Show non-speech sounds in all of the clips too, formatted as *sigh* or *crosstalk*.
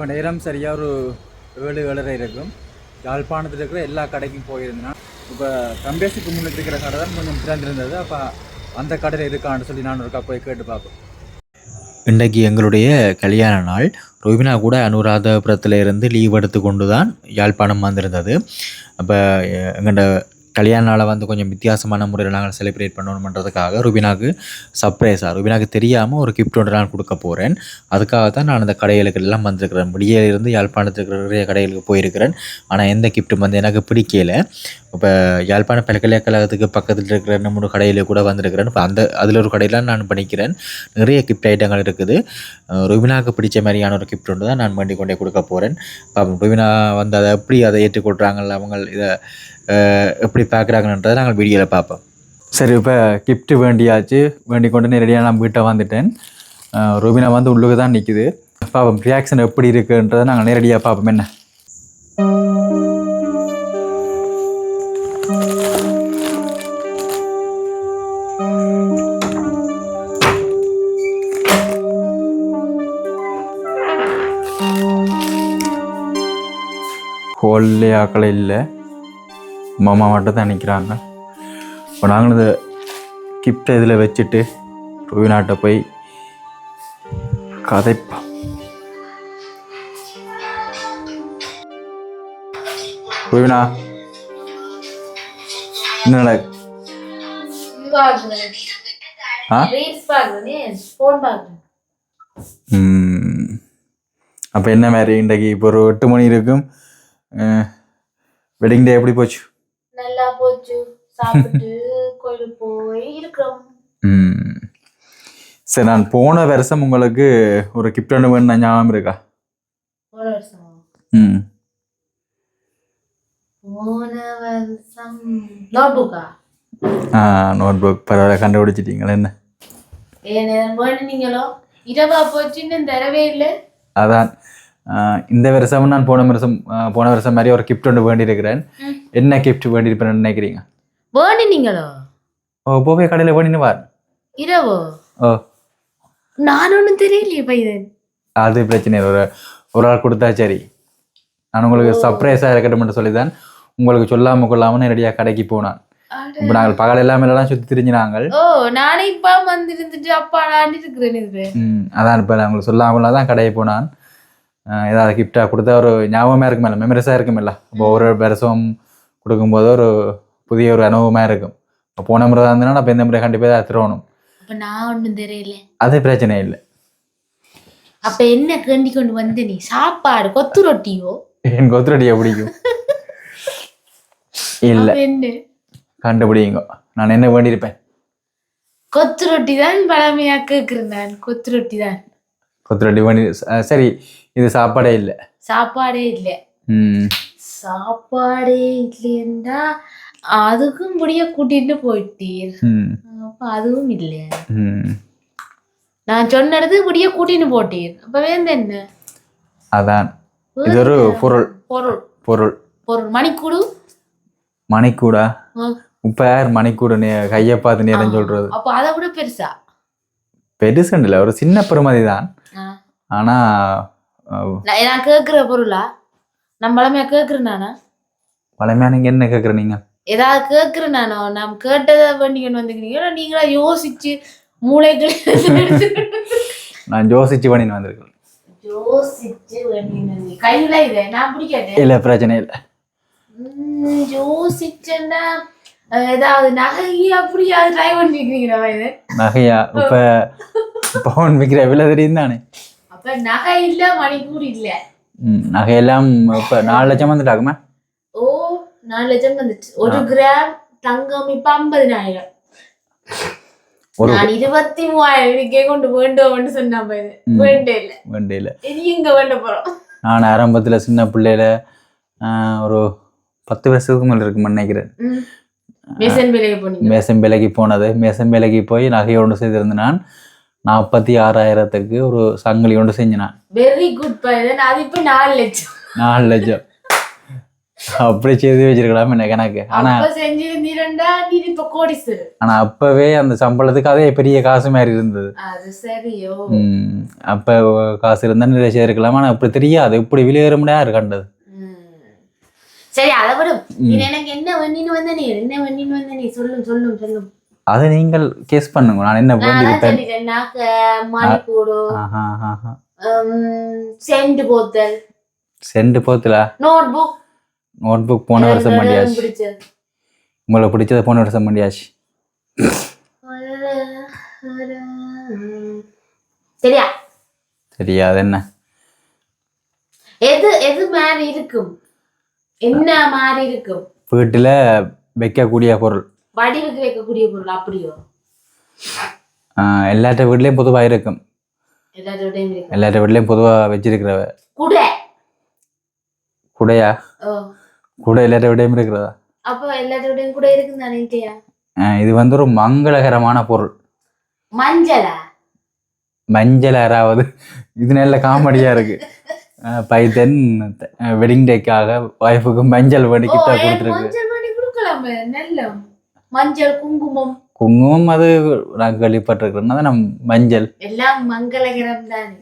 இப்போ நேரம் சரியாக ஒரு ஏழு ஏழரை இருக்கும். யாழ்ப்பாணத்தில் இருக்கிற எல்லா கடைக்கும் போயிருந்தேன். இப்போ கம்பேசிக்கு முன்னுக்கு இருக்கிற கடை தான் கொஞ்சம் திறந்திருந்தது அப்போ அந்த கடையில் இருக்கான்னு சொல்லி நான் ஒருக்கா போய் கேட்டு பார்ப்போம். இன்றைக்கு எங்களுடைய கல்யாண நாள். ரோபினா கூட அனுராதபுரத்தில் இருந்து லீவ் எடுத்து கொண்டு தான் யாழ்ப்பாணம் வந்திருந்தது. அப்போ எங்கள்ட கல்யாண நாளை வந்து கொஞ்சம் வித்தியாசமான முறையில் நாங்கள் செலிப்ரேட் பண்ணணுன்றதுக்காக ருபினாக்கு சர்ப்ரைஸாக ருபினாக்கு தெரியாமல் ஒரு கிஃப்ட் ஒன்று நான் கொடுக்க போகிறேன் அதுக்காக தான் நான் அந்த கடைகளுக்கு எல்லாம் வந்திருக்கிறேன். விடியிலிருந்து யாழ்ப்பாணத்துக்கு நிறைய கடைகளுக்கு போயிருக்கிறேன். ஆனால் எந்த கிஃப்ட்டும் வந்து எனக்கு பிடிக்கல. இப்போ யாழ்ப்பாண பல்கலைக்கழகத்துக்கு பக்கத்தில் இருக்கிற ரெண்டு மூணு கடையில் கூட வந்திருக்கிறேன். இப்போ அந்த அதில் ஒரு கடையில் நான் பண்ணிக்கிறேன். நிறைய கிஃப்ட் ஐட்டங்கள் இருக்குது. அஹ் ருபினாவுக்கு பிடிச்ச மாதிரியான ஒரு கிஃப்ட் ஒன்று தான் நான் பண்ணி கொண்டே கொடுக்க போகிறேன் பாப்போம் ருபினா வந்து அதை எப்படி அதை ஏற்றுக்கொள்கிறாங்க அவங்க இதை எப்படி பார்க்குறாங்கன்றதை நாங்கள் வீடியோவில் பார்ப்போம். சரி இப்போ கிஃப்ட் வேண்டியாச்சு வேண்டி கொண்டு நேரடியாக நான் வீட்டை வந்துட்டேன். ரூபினா வந்து உள்ளுக்கு தான் நிற்குது பார்ப்போம் ரியாக்ஷன் எப்படி இருக்குன்றதை நாங்கள் நேரடியாக பார்ப்போம். என்ன? ஹோல்லே ஆக்களை இல்லை. மாமா மட்டும் தான் நிற்கிறாங்க இப்போ நாங்களும் இந்த கிஃப்டை இதில் வச்சுட்டு ரூவினாட்ட போய் கதைப்போம். ருவினா என்ன ஆ? அப்போ என்ன மாதிரி இன்றைக்கு இப்போ ஒரு எட்டு மணி இருக்கும். வெட்டிங் டே எப்படி போச்சு? நல்லா போச்சு. சாப்பிட்டு *laughs* கோயிலுக்கு போய் இருக்கிறோம். ம். சரி நான் போன வருஷம் உங்களுக்கு ஒரு கிஃப்ட் ஒன்று வேணும் ஞாபகம் இருக்கா? போன வருஷம்? ம். போன வருஷம் நோட்புக்கா ஆ? நோட் புக் பரவாயில்ல கண்டுபிடிச்சிட்டீங்களா என்ன? ஏன் வேணுனீங்களோ இரவா போச்சு இன்னும் தரவே இல்லை. அதான். இந்த வருஷம் நான் போன வருஷம் போன வருஷம் மாதிரி ஒரு கிஃப்ட் ஒன்று வேண்டியிருக்கிறேன். என்ன கிஃப்ட் வேண்டியிருப்பேன்னு நினைக்கிறீங்க? வேணுனீங்களோ ஓ போவே கடையில் வேண்டின்னு வார். இரவோ? ஓ. நான் ஒன்றும் தெரியலையே பையன் அது பிரச்சனை. ஒரு ஒரு ஆள் கொடுத்தா சரி. நான் உங்களுக்கு சர்ப்ரைஸாக இருக்கட்டும்னு சொல்லி தான் உங்களுக்கு சொல்லாமல் கொள்ளாமல் நேரடியாக கடைக்கு போனான். இப்போ நாங்கள் பகல் எல்லாம் எல்லாம் சுற்றி திரிஞ்சு நாங்கள். ஓ நானே இப்ப வந்து இருந்துட்டு அப்பா நான் இருக்கிறேன் அதான் இப்போ நான் உங்களுக்கு சொல்லாமல் தான் கடையை போனான். ஏதாவது கிஃப்டாக கொடுத்தா ஒரு ஞாபகமாக இருக்குமில்ல மெமரிஸாக இருக்குமில்ல இப்போ ஒரு வருஷம் கொடுக்கும்போது ஒரு புதிய ஒரு அனுபவமாக இருக்கும் இப்போ போன முறை தான் இருந்ததுன்னா அப்போ இந்த முறை கண்டிப்பாக தான் திருவணும் அப்ப நான் ஒன்றும் தெரியல அது பிரச்சனை இல்லை அப்ப என்ன கேண்டி கொண்டு வந்து நீ சாப்பாடு கொத்து ரொட்டியோ எனக்கு ஒத்துரடியை பிடிக்கும் இல்லை அப்ப என்ன கண்டுபிடிங்க நான் என்ன வேண்டியிருப்பேன் கொத்து ரொட்டி தான் பழமையா கேக்குறேன் நான் கொத்து ரொட்டி தான் வேண்டி ஆ, சரி இது சாப்பாடே இல்லை. சாப்பாடே இல்லை. சாப்பாடே இல்லையா அதுக்கும் முடிய கூட்டிட்டு போயிட்டீர். அப்ப அதுவும் இல்லை. நான் சொன்னது முடிய கூட்டின்னு போட்டீர். அப்ப வேந்த என்ன? அதான். இது ஒரு பொருள். பொருள். பொருள். பொருள். மணிக்கூடு? மணிக்கூடா. இப்போ யார் மணிக்கூடு கையை பார்த்து நேரம் சொல்றது? அப்ப அதை விட பெருசா? பெருசுன்னு இல்லை ஒரு சின்ன பெருமதி தான். ஆனால் நான் கேக்குற பொருளா? நம்ம பழமையா கேக்குறேன் நானா. பழமையாக நீங்கள் என்ன கேட்குற நீங்கள் ஏதாவது கேக்குறேன் நானோ. நாம் கேட்டதை வேண்டிக்கணும் வந்துக்கிறீங்க நீங்களா யோசிச்சு மூளைகள் நான் யோசிச்சு பண்ணின்னு வந்திருக்கேன். யோசிச்சு கையில இதை? நான் பிடிக்காது. இல்லை பிரச்சனை இல்லை. யோசிச்சேன்னா ஏதாவது நகை அப்படியாவது ட்ரை பண்ணிக்கிறீங்களா இது? நகையா? இப்போ பவுன் விற்கிற விலை தெரியும் தானே நகை இல்ல மணிக்கூர் இல்ல நகையெல்லாம் இப்போ நாலு லட்சம் வந்துட்டாக்குமா ஓ நாலு லட்சம் வந்துச்சு ஒரு கிராம் தங்கம் இப்ப ஐம்பதினாயிரம் நான் இருபத்தி மூவாயிரம் இருக்கே கொண்டு வேண்டும்னு சொன்னா இது ம். வேண்டே இல்ல வண்டியில் இனி இங்க வேண்ட போறோம் நான் ஆரம்பத்தில் சின்ன பிள்ளையில ஒரு பத்து வருஷத்துக்கு மேலே இருக்குமா நினைக்கிறேன். மேசன் வேலைக்கு போனது மேசம் விலைக்கு போய் நகையோடு செய்திருந்த நான் நாற்பத்தி ஆறாயிரத்துக்கு ஒரு சங்கிலி ஒன்று செஞ்சினான் வெரி குட் பையன் அது இப்ப நாலு லட்சம். நாலு லட்சம். அப்படி செய்து வச்சிருக்கலாம் என்ன கணக்கு ஆனா ஆனா அப்பவே அந்த சம்பளத்துக்கு அதே பெரிய காசு மாதிரி இருந்தது. அது சரியோ. ம், அப்ப காசு இருந்தா நிறைய சேர்க்கலாம் ஆனா இப்படி தெரியாது. இப்படி வெளியேற முடியாது கண்டது. சரி அதை விடும் நீ எனக்கு என்ன வண்டின்னு வந்த நீ என்ன வண்டின்னு வந்த நீ சொல்லும் சொல்லும் சொல்லும் அதை நீங்கள் கேஸ் பண்ணுங்க. நான் என்ன. செண்டு போத்தல் செண்டு போத்துல. நோட் புக் நோட் புக் போன வருஷம் பண்ணியாச்சு உங்களுக்கு பிடிச்சது. போன வருஷம் பண்ணியாச்சு சரியா? சரியா அது என்ன? எது எது மாதிரி இருக்கும்? என்ன மாதிரி இருக்கும்? வீட்டுல வைக்கக்கூடிய பொருள். வடிவுக்கு வைக்கக்கூடிய பொருள் அப்படியோ? எல்லாத்த வீட்லயும் பொதுவா இருக்கும். எல்லாத்த வீட்லயும் பொதுவா வச்சிருக்கிறவ. குடை. குடையா? குடை எல்லாத்த வீட்லயும் இருக்கிறதா? அப்போ எல்லாத்தோடையும் கூட தானே? ஆஹ், இது வந்து ஒரு மங்களகரமான பொருள். மஞ்சளா? மஞ்சள் யாராவது இது நல்ல காமெடியா இருக்கு. *laughs* ஆஹ், பைத்தன் வெட்டிங் டேக்காக ஒய்ஃபுக்கு மஞ்சள் வேண்டி ஓ கிட்ட கொடுத்துருக்கு. மஞ்சள் குங்குமம். குங்குமம் அது நான் கேள்விப்பட்டிருக்கிறேன்னா நம்ம மஞ்சள். எல்லாம் மங்களகரம் தானே.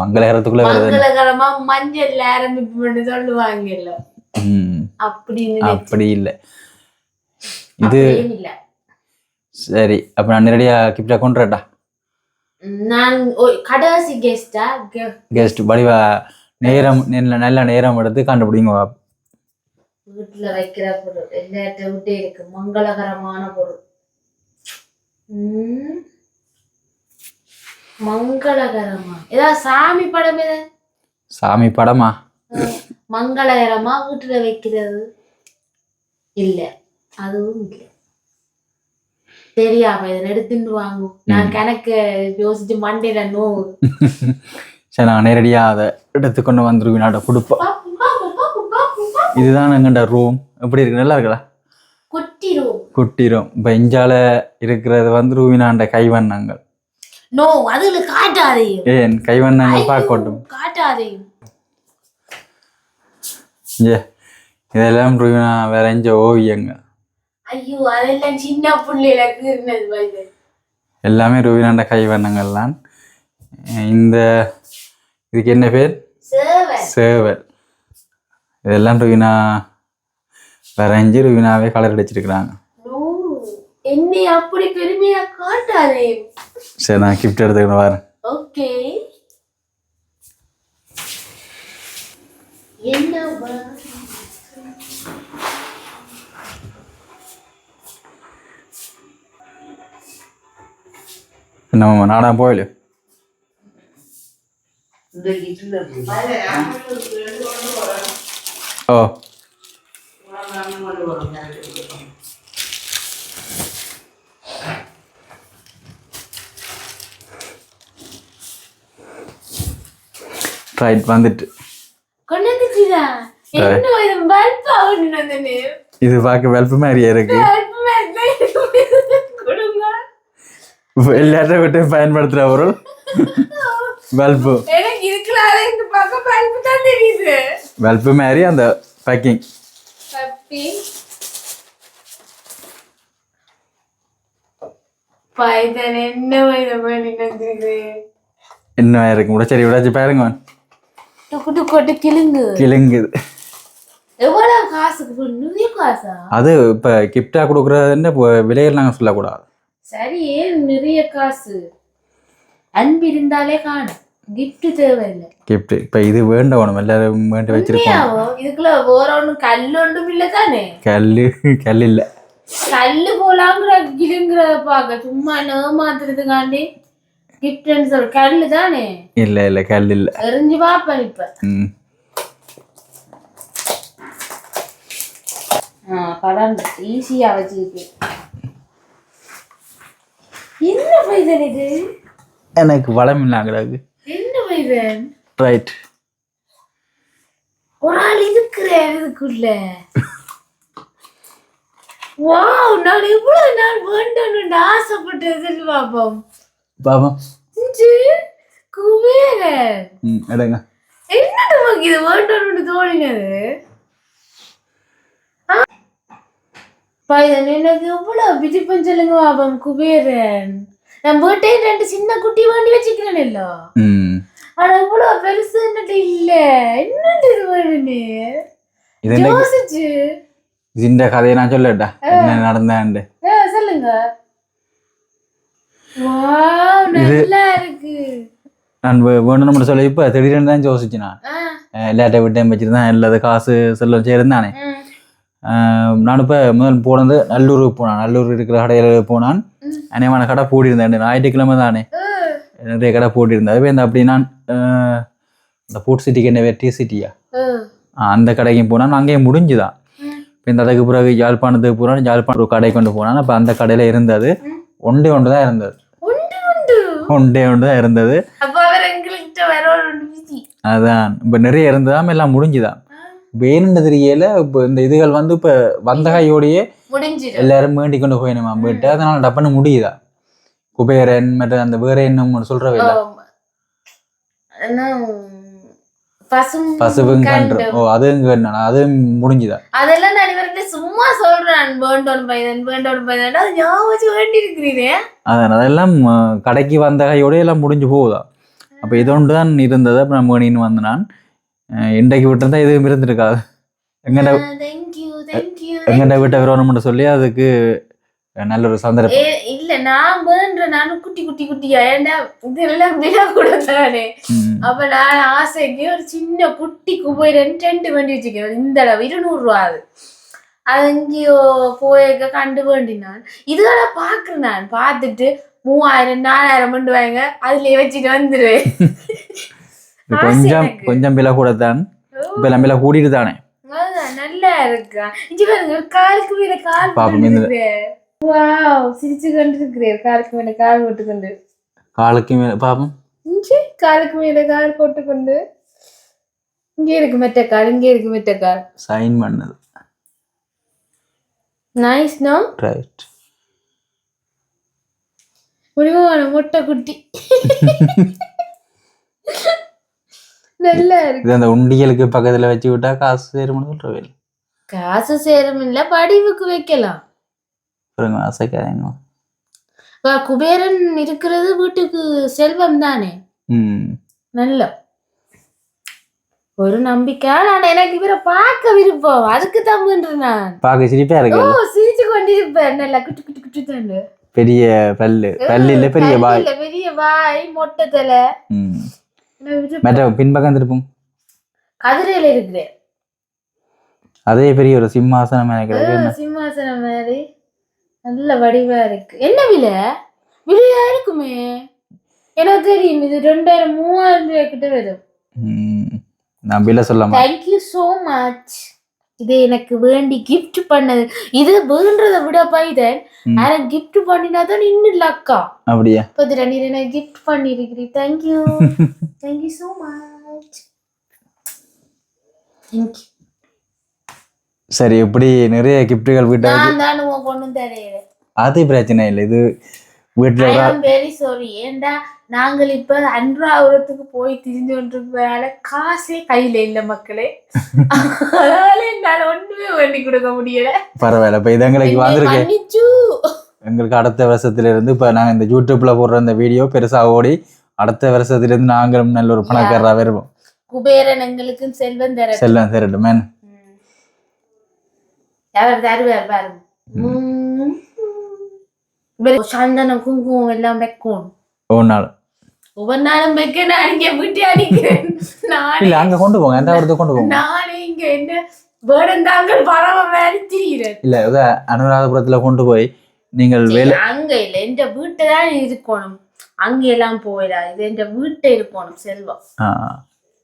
மங்களகரத்துக்குள்ள மங்களகரமா மஞ்சள் ஆரம்பிப்பு சொல்லுவாங்கல்ல. அப்படின்னு. அப்படி இல்லை. இது சரி அப்ப நான் நேரடியா கிப்டா கொண்டுறட்டா நான் கடைசி கெஸ்டா கெஸ்ட் வடிவா நேரம் நல்ல நேரம் எடுத்து கண்டுபிடிங்க வீட்டுல வைக்கிற பொருள் எல்லாத்த விட்டே இருக்கு. மங்களகரமான பொருள். மங்களகரமா. ஏதாவது சாமி படம் எது? சாமி படமா? மங்களகரமா வீட்டுல வைக்கிறது? இல்ல. அதுவும் இல்ல. தெரியாம இதை எடுத்துட்டு வாங்கும். நான் கணக்கு யோசிச்சு மண்டையில நோவு. *laughs* சரி நான் நேரடியா அதை எடுத்துக்கொண்டு வந்துருவினாட கொடுப்போம் பாப்பு, இதுதான் எங்கண்ட ரூம் எப்படி இருக்கு? நல்லா கொட்டிரும். குட்டி ரூம் இப்போ இஞ்சால இருக்கிறது வந்து ரூவினாண்ட கைவண்ணங்கள். நோ அதுல காட்டாதையும் ஏன் கைவண்ணங்கள் பார்க்கட்டும். காட்டாதையும் ஏ இதெல்லாம் ரூவினா வரைஞ்ச ஓவியங்கள் ஐயோ அதெல்லாம் சின்ன பிள்ளைகளுக்கு இருந்தது எல்லாமே ரூவினாண்ட கைவண்ணங்கள்லாம் இந்த இதுக்கு என்ன பேர்? சேவல். சேவல். இதெல்லாம் ருவினா வரைஞ்சி ருவினாவே கலர் அடிச்சிருக்கிறாங்க. என்னை அப்படி பெருமையா காட்டாதே. சரி நான் கிஃப்ட் எடுத்துக்கிட்டு வரேன் ஓகே. என்ன நம்ம நாடா போயில ஓ. ரைட் வந்துட்டு. இது பார்க்க வெல்ப் மாதிரியே இருக்கு. எல்லாத்தையும் விட்டு பயன்படுத்துகிற பொருள். வெல்பு எனக்கு இருக்கலாத இந்த பக்கம் பல்பு தான் தெரியுது வெல்பு மாதிரி அந்த பேக்கிங் என்ன இதை பண்ணி வந்துருக்கு இன்னும் இருக்கு கூட சரி விடாச்சு பாருங்க கிளுங்கு கிளுங்குது எவ்வளவு காசுக்கு நிறைய காசா? அது இப்போ கிஃப்டாக கொடுக்குறதுன்னு விலைகள் நாங்கள் சொல்லக்கூடாது. சரி நிறைய காசு? அன்பு இருந்தாலே காணும். கிஃப்ட் தேவையில்லை. கிஃப்ட் இப்போ இது வேண்ட வேணும் எல்லாரும் வேண்டி வச்சிருக்கோம். இதுக்குள்ள வேற ஒண்ணும் கல் ஒன்றும் இல்லை தானே கல் கல் இல்லை. கல்லு போலாங்கிற கிளுங்கிறத பார்க்க சும்மா ஏமாத்துறதுக்காண்டி கிஃப்ட்னு சொல்ற கல்லு தானே இல்லை இல்லை கல் இல்லை. எரிஞ்சு பார்ப்பேன் இப்ப. ம். ஆ கடன் ஈஸியா வச்சுக்கிட்டு என்ன பைதன் இது எனக்கு வளம் இல்லாங்கிறது பைதன் ரைட் ஒரு ஆள் இருக்கிறேன் இதுக்குள்ள. வாவ் நான் இவ்வளவு நாள் வேண்டணும்னு ஆசைப்பட்டது பாப்போம் பாபம் குபேரன். எடுங்க. என்ன நமக்கு இது வேண்டணும்னு தோணினது? பையன் எனக்கு எவ்வளவு பிடிப்பம் சொல்லுங்க பாபம் குபேரன். நான் வீட்டையும் ரெண்டு சின்ன குட்டி வேண்டி வச்சுக்கிறேன் இல்ல? ஆனா இவ்வளவு பெருசு என்னட்டு இல்ல? என்னட்டு இது இந்த யோசிச்சு. இந்த கதையை நான் சொல்லட்டா? என்ன நடந்தாண்டு? சொல்லுங்க. நல்லா இருக்கு. நான் வேணும்னு சொல்ல இப்போ திடீர்னு தான் யோசிச்சு நான். லேட்டை விட்டேன் வச்சிருந்தேன் இல்லாத காசு செல்லம் சேர்ந்தானே நான் இப்போ முதல் போனது நல்லூருக்கு போனான். நல்லூர் இருக்கிற கடையில் போனான். அநேகமான கடை பூட்டியிருந்தேன் ஞாயிற்றுக்கிழமை தானே. நிறைய கடை பூட்டியிருந்தேன் அதுவே இந்த அப்படி நான் இந்த ஃபுட் சிட்டிக்கு என்ன டி சிட்டியா அந்த கடைக்கும் போனான். அங்கேயும் முடிஞ்சுதான். இப்போ இந்த அதுக்கு பிறகு யாழ்ப்பாணத்துக்கு போனான். யாழ்ப்பாணம் ஒரு கடை கொண்டு போனான். அப்போ அந்த கடையில் இருந்தது. ஒன்றே ஒன்று தான் இருந்தது. ஒன்றே? ஒன்று தான் இருந்தது. அதான். இப்போ நிறைய இருந்ததாம். எல்லாம் முடிஞ்சுதான். வேணுன்ற தெரியல? இப்போ இந்த இதுகள் வந்து இப்போ வந்த கையோடையே முடிஞ்சிடும். எல்லாரும் வேண்டி கொண்டு போயினுமா போயிட்டு அதனால டப்புன்னு முடியுதா? குபேரன் மற்ற அந்த வேற என்ன சொல்றவே இல்லை? பசுவும் கன்று. ஓ அது என்ன அது முடிஞ்சுதா? அதெல்லாம் நான் இவர்கிட்ட சும்மா சொல்றேன் வேண்டோன் பையன் வேண்டோன் பையன். அது ஞாபகம் வேண்டி இருக்கிறீரே அதான் அதெல்லாம் கடைக்கு வந்த கையோட எல்லாம் முடிஞ்சு போகுதா? அப்போ இது ஒன்று தான் இருந்தது. அப்புறம் நான் வேணின்னு வந்து நான் இன்றைக்கு விட்டுருந்தா எதுவும் இருந்திருக்காது. தேங்க்யூ எங்கண்ட வீட்டை விரோணம்னு சொல்லி அதுக்கு நல்ல ஒரு சந்தர்ப்பம் இல்ல நான் வேண்ட நானும் குட்டி குட்டி குட்டியா? ஏன்டா இதெல்லாம் விலை கொடுத்தானே. அப்ப நான் ஆசைக்கு ஒரு சின்ன குட்டி குபைரன் டென்ட் வேண்டி வச்சுக்கேன் இந்த அளவு இருநூறு ரூபா அது. அது எங்கேயோ போயிருக்க கண்டு வேண்டினான் இதெல்லாம் பாக்குறேன் நான். பார்த்துட்டு மூவாயிரம் நாலாயிரம் கொண்டு வாங்க. அதுலயே வச்சுட்டு வந்துருவேன். *laughs* கொஞ்சம். கொஞ்சம் விலை கூட தான் எல்லாம் விலை கூட்டிட்டு தானே நல்லா இருக்கா? இங்க பாருங்க காலுக்கு மேல கால் பாப்போம் இந்த- போட்டுருக்கிறேன். வாவ் சிரிச்சு கொண்டு இருக்கிறேன் காலுக்கு மேல கால் போட்டுக்கொண்டு. காலுக்கு மேலே பாப்போம். காலுக்கு மேல கால் போட்டுக்கொண்டு. இங்க இருக்கு மெட்ட கால் இங்க இருக்கு மெட்ட கால் சைன் பண்ணது. நைஸ் நோ ரைட் முடிவான முட்டை குட்டி. நல்லா இருக்கு. அந்த உண்டியலுக்கு பக்கத்துல வச்சு விட்டா காசு சேரும்னு சொல்றவே காசு சேரும் இல்ல படிவுக்கு வைக்கலாம். பாருங்க அசைக்காதீங்க குபேரன் இருக்கிறது வீட்டுக்கு செல்வம் தானே? நல்ல. ஒரு நம்பிக்கை. நான் எனக்கு இவரை பார்க்க விருப்பம். அதுக்கு தான் நான். பார்க்க சிரிப்பா ஓ இருக்கு சிரிச்சு கொண்டிருப்பேன். நல்லா குட்டி குட்டி குட்டி தண்டு பெரிய பல்லு. பல்லு இல்ல பெரிய வாய். இல்ல பெரிய வாய் மொட்டை தலை. மற்ற பின்பக்கம் திருப்பும். கதிரையில இருக்கிறேன். அதே பெரிய ஒரு சிம்மாசனம் எனக்கு இருக்கு. சிம்மாசனம் மாதிரி. நல்ல வடிவா இருக்கு. என்ன விலை? விலையா இருக்குமே? எனக்கு தெரியும் இது ரெண்டாயிரம் மூவாயிரம் ரூபாய் கிட்ட வரும். நான் பில்ல சொல்ல மாட்டேன். தேங்க்யூ ஸோ மச் இது எனக்கு வேண்டி gift பண்ணது. இது வேண்டதை விட பைதன். யாரும் gift பண்ணினா தான் இன்னும் லக்கா அப்படியா? பதிரா நீ எனக்கு gift பண்ணிருக்கிறீ thank you thank you so much thank you சரி இப்படி நிறைய கிஃப்ட்டுகள் வீட்டை அது பிரச்சனை இல்லை இது வீட்டில் வெரி சாரி ஏண்டா நாங்கள் இப்ப அன்றாவரத்துக்கு போய் திரிஞ்சு கொண்டிருப்பதால காசே கையில இல்ல மக்களே. அதனால என்னால ஒண்ணுமே வேண்டி கொடுக்க முடியல. பரவாயில்ல இப்போ இது எங்களுக்கு என்னை வந்திருக்கு. மன்னிச்சு. எங்களுக்கு அடுத்த வருஷத்துல இருந்து இப்போ நாங்கள் இந்த யூடியூப்ல போடுற இந்த வீடியோ பெருசாக ஓடி அடுத்த வருஷத்துல இருந்து நாங்களும் நல்ல ஒரு பணக்காரராக வருவோம் குபேரன் எங்களுக்கும் செல்வம் தர செல்லம் சரிட்டு மேன் யார் தருவார் பாருங்க சந்தனம் குங்குமம் எல்லாம் வைக்கணும் ஒரு நாள். ஒவ்வொரு நாளும் வைக்க நான் இங்க விட்டு அடிக்கிறேன். இல்லை அங்கே கொண்டு போங்க. எந்த இடத்துக்கு கொண்டு போங்க. நானே இங்க என்ன வேடந்தாங்கள் பறவை மாதிரி திரிகிறேன் இல்லை இதை அனுராதபுரத்துல கொண்டு போய் நீங்கள் வேலை அங்க இல்ல. எந்த வீட்டை தான் இருக்கணும். அங்க எல்லாம் போயிடா. இது எந்த வீட்டை இருக்கணும் செல்வம்.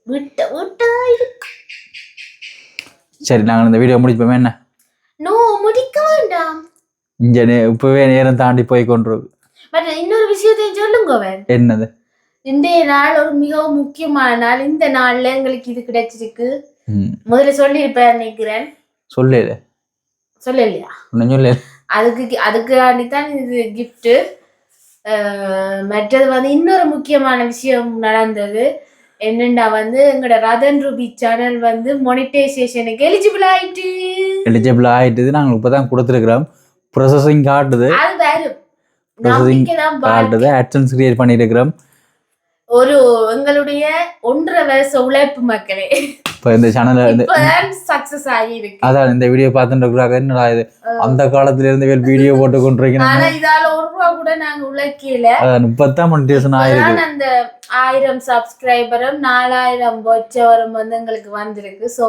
வீட்டை வீட்டை தான் இருக்கு. சரி நாங்கள் இந்த வீடியோ முடிப்போமே என்ன? நோ முடிக்க வேண்டாம் இங்கே இப்போவே நேரம் தாண்டி போய் கொண்டு பட் இன்னொரு விஷயத்தையும் சொல்லுங்க என்னது? இன்றைய நாள் ஒரு மிகவும் முக்கியமான நாள். இந்த நாள்ல எங்களுக்கு இது கிடைச்சிருக்கு. முதல்ல சொல்லியிருப்பேன் நினைக்கிறேன். சொல்லல சொல்லலையா? சொல்லல அதுக்கு அதுக்கு தான் இது கிஃப்ட்டு மற்றது வந்து இன்னொரு முக்கியமான விஷயம் நடந்தது. என்னண்டா வந்து எங்களோட ரதன் ரூபி சேனல் வந்து மொனிட்டைசேஷனுக்கு எலிஜிபிள் ஆயிட்டு. எலிஜிபிள் ஆயிட்டுது நாங்கள் இப்போ தான் கொடுத்துருக்குறோம். ப்ரொசஸிங் காட்டுது. அது நம்பிக்கைதான் வாழ்க்கை. காட்டுது. ஆட்சன்ஸ் கிரியேட் பண்ணிட்டு இருக்கிறோம் ஒரு எங்களுடைய ஒன்றரை வருஷ உழைப்பு மக்களே. இப்போ இந்த ஆகியிருக்கு. அதான் இந்த வீடியோ பார்த்துட்டு இருக்கிறாங்க என்னடா இது? அந்த காலத்துல இருந்து வீடியோ போட்டு ஆனா கொண்டிருக்கிறேன் இதால ஒரு ரூபா கூட நாங்க உழைக்கல. முப்பத்தாம் மோனிட்டேஷன் ஆயிருக்கு. அந்த ஆயிரம் சப்ஸ்கிரைபரும் நாலாயிரம் வச்சவரும் வந்து எங்களுக்கு வந்திருக்கு. சோ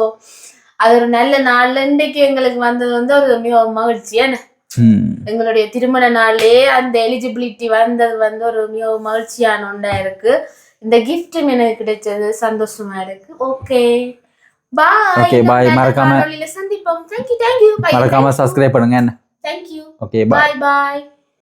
அது ஒரு நல்ல நாள்ல இன்றைக்கு எங்களுக்கு வந்தது வந்து ஒரு மிக மகிழ்ச்சி. ஏன்னா ம். எங்களுடைய திருமண நாள்லயே அந்த எலிஜிபிலிட்டி வந்தது வந்து ஒரு மிக மகிழ்ச்சியான ஒன்றா இருக்கு. இந்த கிஃப்டும் எனக்கு கிடைச்சது சந்தோஷமா இருக்கு. Okay bye Okay, bye. மறக்காம- சந்திப்போம் தேங்க்யூ தேங்க்யூ மறக்காம சப்ஸ்கிரைப் பண்ணுங்க. என்ன தேங்க்யூ ஓகே பாய் பாய் பாய்